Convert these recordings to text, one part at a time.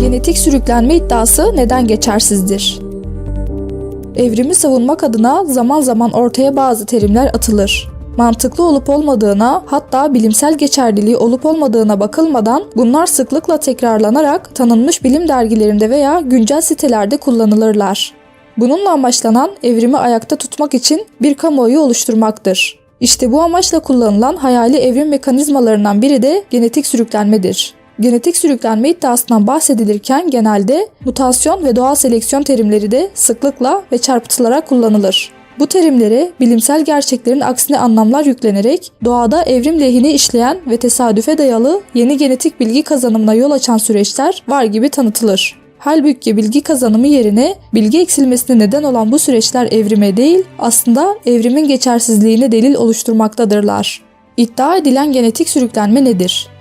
Genetik sürüklenme iddiası neden geçersizdir? Evrimi savunmak adına zaman zaman ortaya bazı terimler atılır. Mantıklı olup olmadığına, hatta bilimsel geçerliliği olup olmadığına bakılmadan bunlar sıklıkla tekrarlanarak tanınmış bilim dergilerinde veya güncel sitelerde kullanılırlar. Bununla amaçlanan evrimi ayakta tutmak için bir kamuoyu oluşturmaktır. İşte bu amaçla kullanılan hayali evrim mekanizmalarından biri de genetik sürüklenmedir. Genetik sürüklenme iddiasından bahsedilirken genelde mutasyon ve doğal seleksiyon terimleri de sıklıkla ve çarpıtılarak kullanılır. Bu terimlere bilimsel gerçeklerin aksine anlamlar yüklenerek doğada evrim lehine işleyen ve tesadüfe dayalı yeni genetik bilgi kazanımına yol açan süreçler var gibi tanıtılır. Halbuki bilgi kazanımı yerine bilgi eksilmesine neden olan bu süreçler evrime değil, aslında evrimin geçersizliğine delil oluşturmaktadırlar. İddia edilen genetik sürüklenme nedir?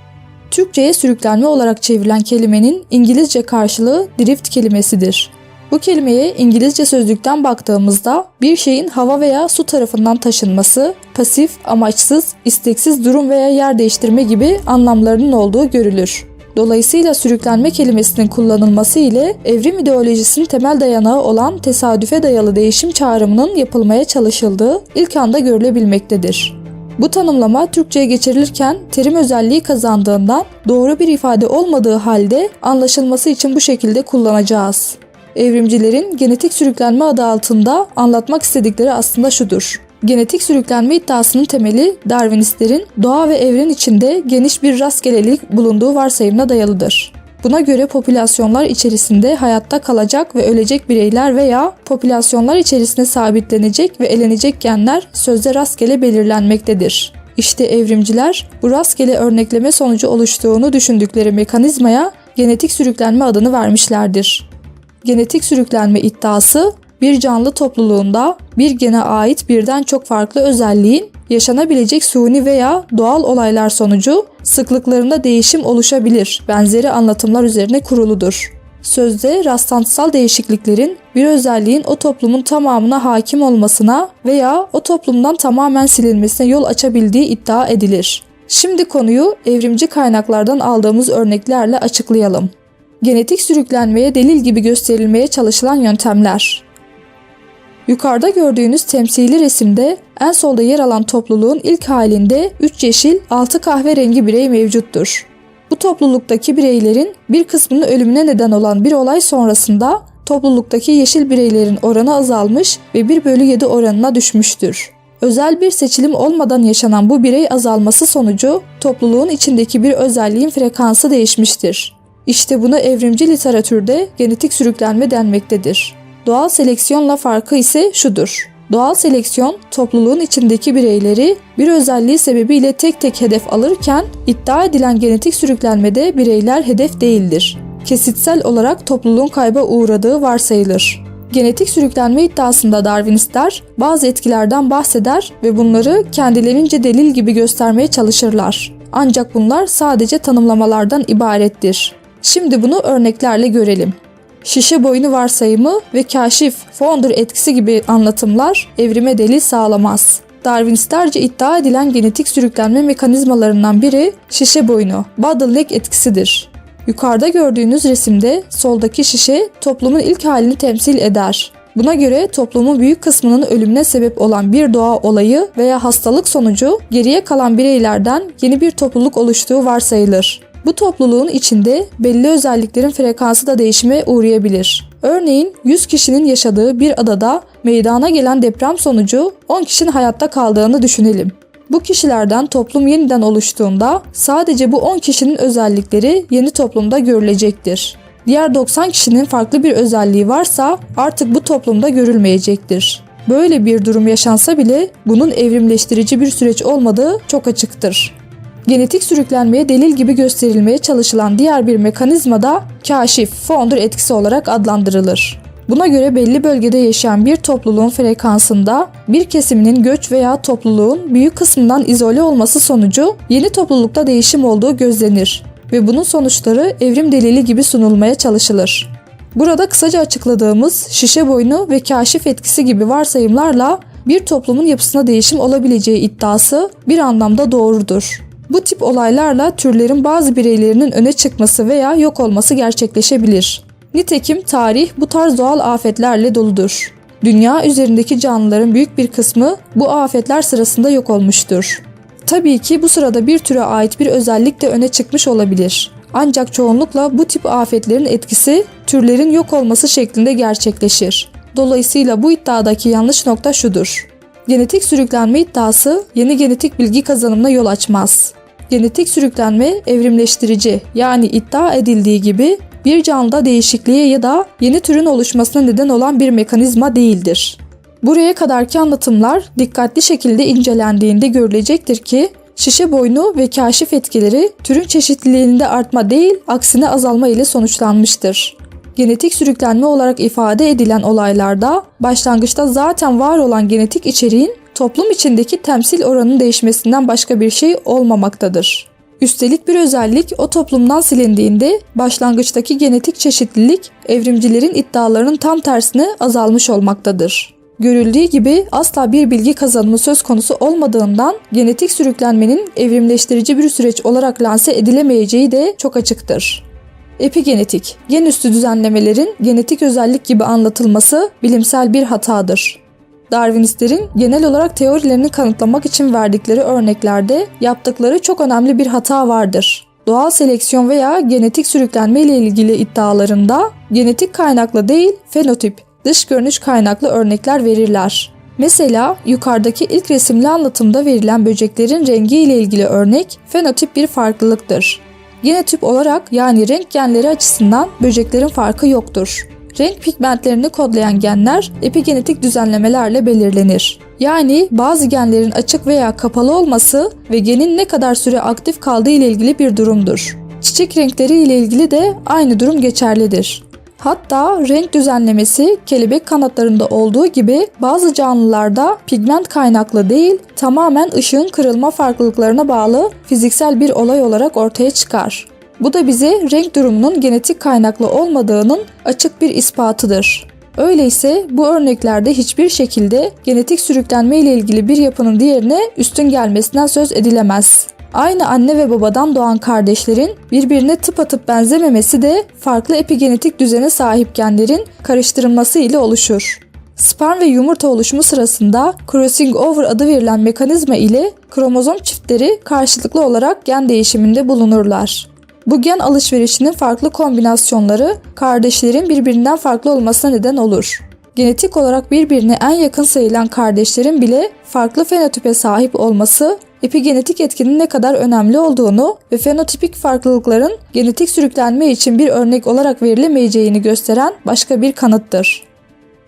Türkçe'ye sürüklenme olarak çevrilen kelimenin İngilizce karşılığı drift kelimesidir. Bu kelimeye İngilizce sözlükten baktığımızda bir şeyin hava veya su tarafından taşınması, pasif, amaçsız, isteksiz durum veya yer değiştirme gibi anlamlarının olduğu görülür. Dolayısıyla sürüklenme kelimesinin kullanılması ile evrim ideolojisinin temel dayanağı olan tesadüfe dayalı değişim çağrımının yapılmaya çalışıldığı ilk anda görülebilmektedir. Bu tanımlama Türkçe'ye geçirilirken terim özelliği kazandığından doğru bir ifade olmadığı halde anlaşılması için bu şekilde kullanacağız. Evrimcilerin genetik sürüklenme adı altında anlatmak istedikleri aslında şudur. Genetik sürüklenme iddiasının temeli Darwinistlerin doğa ve evren içinde geniş bir rastgelelik bulunduğu varsayımına dayalıdır. Buna göre popülasyonlar içerisinde hayatta kalacak ve ölecek bireyler veya popülasyonlar içerisinde sabitlenecek ve elenecek genler sözde rastgele belirlenmektedir. İşte evrimciler bu rastgele örnekleme sonucu oluştuğunu düşündükleri mekanizmaya genetik sürüklenme adını vermişlerdir. Genetik sürüklenme iddiası bir canlı topluluğunda bir gene ait birden çok farklı özelliğin yaşanabilecek suni veya doğal olaylar sonucu sıklıklarında değişim oluşabilir benzeri anlatımlar üzerine kuruludur. Sözde rastlantısal değişikliklerin bir özelliğin o toplumun tamamına hakim olmasına veya o toplumdan tamamen silinmesine yol açabildiği iddia edilir. Şimdi konuyu evrimci kaynaklardan aldığımız örneklerle açıklayalım. Genetik sürüklenmeye delil gibi gösterilmeye çalışılan yöntemler. Yukarıda gördüğünüz temsili resimde en solda yer alan topluluğun ilk halinde 3 yeşil, 6 kahverengi birey mevcuttur. Bu topluluktaki bireylerin bir kısmının ölümüne neden olan bir olay sonrasında topluluktaki yeşil bireylerin oranı azalmış ve 1 bölü 7 oranına düşmüştür. Özel bir seçilim olmadan yaşanan bu birey azalması sonucu topluluğun içindeki bir özelliğin frekansı değişmiştir. İşte buna evrimci literatürde genetik sürüklenme denmektedir. Doğal seleksiyonla farkı ise şudur. Doğal seleksiyon topluluğun içindeki bireyleri bir özelliği sebebiyle tek tek hedef alırken iddia edilen genetik sürüklenmede bireyler hedef değildir. Kesitsel olarak topluluğun kayba uğradığı varsayılır. Genetik sürüklenme iddiasında Darwinistler bazı etkilerden bahseder ve bunları kendilerince delil gibi göstermeye çalışırlar. Ancak bunlar sadece tanımlamalardan ibarettir. Şimdi bunu örneklerle görelim. Şişe boynu varsayımı ve kaşif, founder etkisi gibi anlatımlar evrime delil sağlamaz. Darwinistlerce iddia edilen genetik sürüklenme mekanizmalarından biri şişe boynu, bottleneck etkisidir. Yukarıda gördüğünüz resimde soldaki şişe toplumun ilk halini temsil eder. Buna göre toplumun büyük kısmının ölümüne sebep olan bir doğa olayı veya hastalık sonucu geriye kalan bireylerden yeni bir topluluk oluştuğu varsayılır. Bu topluluğun içinde belli özelliklerin frekansı da değişime uğrayabilir. Örneğin 100 kişinin yaşadığı bir adada meydana gelen deprem sonucu 10 kişinin hayatta kaldığını düşünelim. Bu kişilerden toplum yeniden oluştuğunda sadece bu 10 kişinin özellikleri yeni toplumda görülecektir. Diğer 90 kişinin farklı bir özelliği varsa artık bu toplumda görülmeyecektir. Böyle bir durum yaşansa bile bunun evrimleştirici bir süreç olmadığı çok açıktır. Genetik sürüklenmeye delil gibi gösterilmeye çalışılan diğer bir mekanizma da kaşif, founder etkisi olarak adlandırılır. Buna göre belli bölgede yaşayan bir topluluğun frekansında bir kesiminin göç veya topluluğun büyük kısmından izole olması sonucu yeni toplulukta değişim olduğu gözlenir ve bunun sonuçları evrim delili gibi sunulmaya çalışılır. Burada kısaca açıkladığımız şişe boynu ve kaşif etkisi gibi varsayımlarla bir toplumun yapısına değişim olabileceği iddiası bir anlamda doğrudur. Bu tip olaylarla türlerin bazı bireylerinin öne çıkması veya yok olması gerçekleşebilir. Nitekim tarih bu tarz doğal afetlerle doludur. Dünya üzerindeki canlıların büyük bir kısmı bu afetler sırasında yok olmuştur. Tabii ki bu sırada bir türe ait bir özellik de öne çıkmış olabilir. Ancak çoğunlukla bu tip afetlerin etkisi türlerin yok olması şeklinde gerçekleşir. Dolayısıyla bu iddiadaki yanlış nokta şudur. Genetik sürüklenme iddiası yeni genetik bilgi kazanımına yol açmaz. Genetik sürüklenme evrimleştirici yani iddia edildiği gibi bir canlıda değişikliğe ya da yeni türün oluşmasına neden olan bir mekanizma değildir. Buraya kadarki anlatımlar dikkatli şekilde incelendiğinde görülecektir ki şişe boynu ve kaşif etkileri türün çeşitliliğinde artma değil aksine azalma ile sonuçlanmıştır. Genetik sürüklenme olarak ifade edilen olaylarda başlangıçta zaten var olan genetik içeriğin toplum içindeki temsil oranının değişmesinden başka bir şey olmamaktadır. Üstelik bir özellik o toplumdan silindiğinde başlangıçtaki genetik çeşitlilik evrimcilerin iddialarının tam tersine azalmış olmaktadır. Görüldüğü gibi asla bir bilgi kazanımı söz konusu olmadığından genetik sürüklenmenin evrimleştirici bir süreç olarak lanse edilemeyeceği de çok açıktır. Epigenetik, gen üstü düzenlemelerin genetik özellik gibi anlatılması bilimsel bir hatadır. Darwinistlerin genel olarak teorilerini kanıtlamak için verdikleri örneklerde yaptıkları çok önemli bir hata vardır. Doğal seleksiyon veya genetik sürüklenme ile ilgili iddialarında genetik kaynaklı değil, fenotip, dış görünüş kaynaklı örnekler verirler. Mesela yukarıdaki ilk resimli anlatımda verilen böceklerin rengi ile ilgili örnek fenotip bir farklılıktır. Genotip olarak yani renk genleri açısından böceklerin farkı yoktur. Renk pigmentlerini kodlayan genler epigenetik düzenlemelerle belirlenir. Yani bazı genlerin açık veya kapalı olması ve genin ne kadar süre aktif kaldığı ile ilgili bir durumdur. Çiçek renkleri ile ilgili de aynı durum geçerlidir. Hatta renk düzenlemesi kelebek kanatlarında olduğu gibi bazı canlılarda pigment kaynaklı değil, tamamen ışığın kırılma farklılıklarına bağlı fiziksel bir olay olarak ortaya çıkar. Bu da bize renk durumunun genetik kaynaklı olmadığının açık bir ispatıdır. Öyleyse bu örneklerde hiçbir şekilde genetik sürüklenme ile ilgili bir yapının diğerine üstün gelmesinden söz edilemez. Aynı anne ve babadan doğan kardeşlerin birbirine tıpatıp benzememesi de farklı epigenetik düzene sahip genlerin karıştırılması ile oluşur. Sperm ve yumurta oluşumu sırasında crossing over adı verilen mekanizma ile kromozom çiftleri karşılıklı olarak gen değişiminde bulunurlar. Bu gen alışverişinin farklı kombinasyonları kardeşlerin birbirinden farklı olmasına neden olur. Genetik olarak birbirine en yakın sayılan kardeşlerin bile farklı fenotipe sahip olması epigenetik etkinin ne kadar önemli olduğunu ve fenotipik farklılıkların genetik sürüklenme için bir örnek olarak verilemeyeceğini gösteren başka bir kanıttır.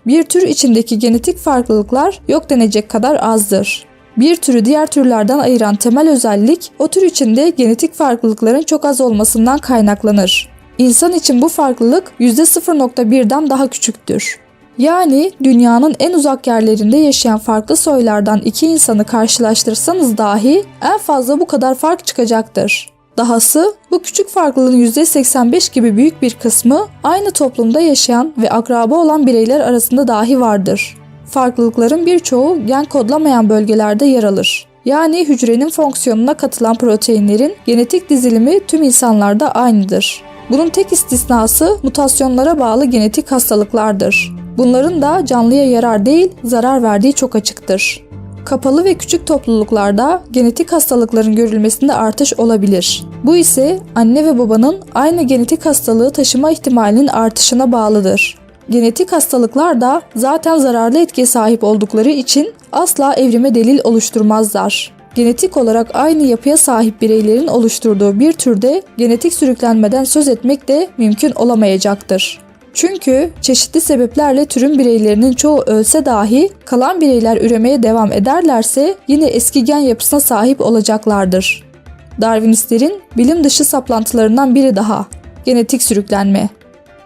Bir tür içindeki genetik farklılıklar yok denecek kadar azdır. Bir türü diğer türlerden ayıran temel özellik o tür içinde genetik farklılıkların çok az olmasından kaynaklanır. İnsan için bu farklılık %0.1'den daha küçüktür. Yani dünyanın en uzak yerlerinde yaşayan farklı soylardan iki insanı karşılaştırsanız dahi en fazla bu kadar fark çıkacaktır. Dahası bu küçük farklılığın %85 gibi büyük bir kısmı aynı toplumda yaşayan ve akraba olan bireyler arasında dahi vardır. Farklılıkların birçoğu gen kodlamayan bölgelerde yer alır. Yani hücrenin fonksiyonuna katılan proteinlerin genetik dizilimi tüm insanlarda aynıdır. Bunun tek istisnası mutasyonlara bağlı genetik hastalıklardır. Bunların da canlıya yarar değil, zarar verdiği çok açıktır. Kapalı ve küçük topluluklarda genetik hastalıkların görülmesinde artış olabilir. Bu ise anne ve babanın aynı genetik hastalığı taşıma ihtimalinin artışına bağlıdır. Genetik hastalıklar da zaten zararlı etkiye sahip oldukları için asla evrime delil oluşturmazlar. Genetik olarak aynı yapıya sahip bireylerin oluşturduğu bir türde genetik sürüklenmeden söz etmek de mümkün olamayacaktır. Çünkü çeşitli sebeplerle türün bireylerinin çoğu ölse dahi kalan bireyler üremeye devam ederlerse yine eski gen yapısına sahip olacaklardır. Darwinistlerin bilim dışı saplantılarından biri daha. Genetik sürüklenme.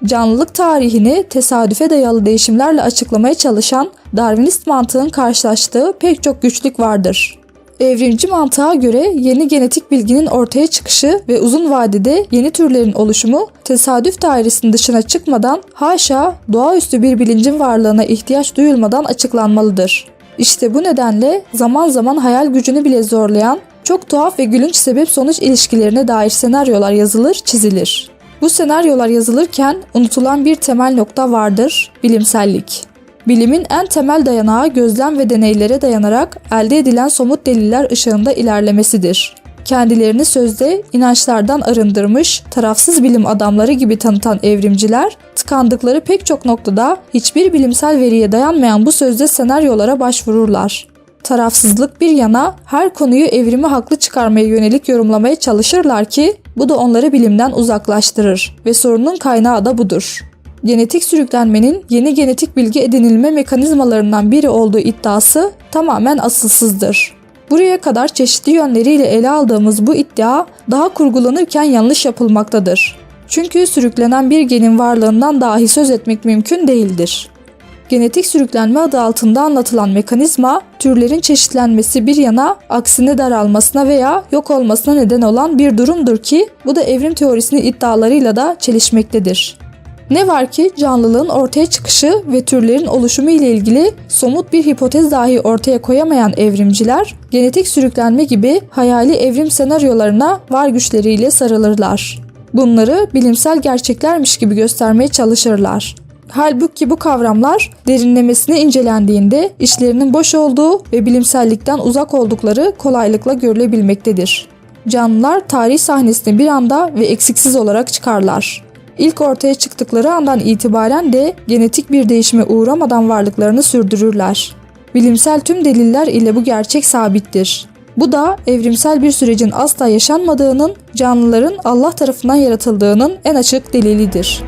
Canlılık tarihini tesadüfe dayalı değişimlerle açıklamaya çalışan Darwinist mantığın karşılaştığı pek çok güçlük vardır. Evrimci mantığa göre yeni genetik bilginin ortaya çıkışı ve uzun vadede yeni türlerin oluşumu tesadüf dairesinin dışına çıkmadan haşa doğaüstü bir bilincin varlığına ihtiyaç duyulmadan açıklanmalıdır. İşte bu nedenle zaman zaman hayal gücünü bile zorlayan Çok tuhaf ve gülünç sebep-sonuç ilişkilerine dair senaryolar yazılır, çizilir. Bu senaryolar yazılırken unutulan bir temel nokta vardır, bilimsellik. Bilimin en temel dayanağı gözlem ve deneylere dayanarak elde edilen somut deliller ışığında ilerlemesidir. Kendilerini sözde inançlardan arındırmış, tarafsız bilim adamları gibi tanıtan evrimciler, tıkandıkları pek çok noktada hiçbir bilimsel veriye dayanmayan bu sözde senaryolara başvururlar. Tarafsızlık bir yana her konuyu evrimi haklı çıkarmaya yönelik yorumlamaya çalışırlar ki bu da onları bilimden uzaklaştırır ve sorunun kaynağı da budur. Genetik sürüklenmenin yeni genetik bilgi edinilme mekanizmalarından biri olduğu iddiası tamamen asılsızdır. Buraya kadar çeşitli yönleriyle ele aldığımız bu iddia daha kurgulanırken yanlış yapılmaktadır. Çünkü sürüklenen bir genin varlığından dahi söz etmek mümkün değildir. Genetik sürüklenme adı altında anlatılan mekanizma, türlerin çeşitlenmesi bir yana aksine daralmasına veya yok olmasına neden olan bir durumdur ki bu da evrim teorisinin iddialarıyla da çelişmektedir. Ne var ki canlılığın ortaya çıkışı ve türlerin oluşumu ile ilgili somut bir hipotez dahi ortaya koyamayan evrimciler, genetik sürüklenme gibi hayali evrim senaryolarına var güçleriyle sarılırlar. Bunları bilimsel gerçeklermiş gibi göstermeye çalışırlar. Halbuki bu kavramlar derinlemesine incelendiğinde işlerinin boş olduğu ve bilimsellikten uzak oldukları kolaylıkla görülebilmektedir. Canlılar tarih sahnesine bir anda ve eksiksiz olarak çıkarlar. İlk ortaya çıktıkları andan itibaren de genetik bir değişime uğramadan varlıklarını sürdürürler. Bilimsel tüm deliller ile bu gerçek sabittir. Bu da evrimsel bir sürecin asla yaşanmadığının, canlıların Allah tarafından yaratıldığının en açık delilidir.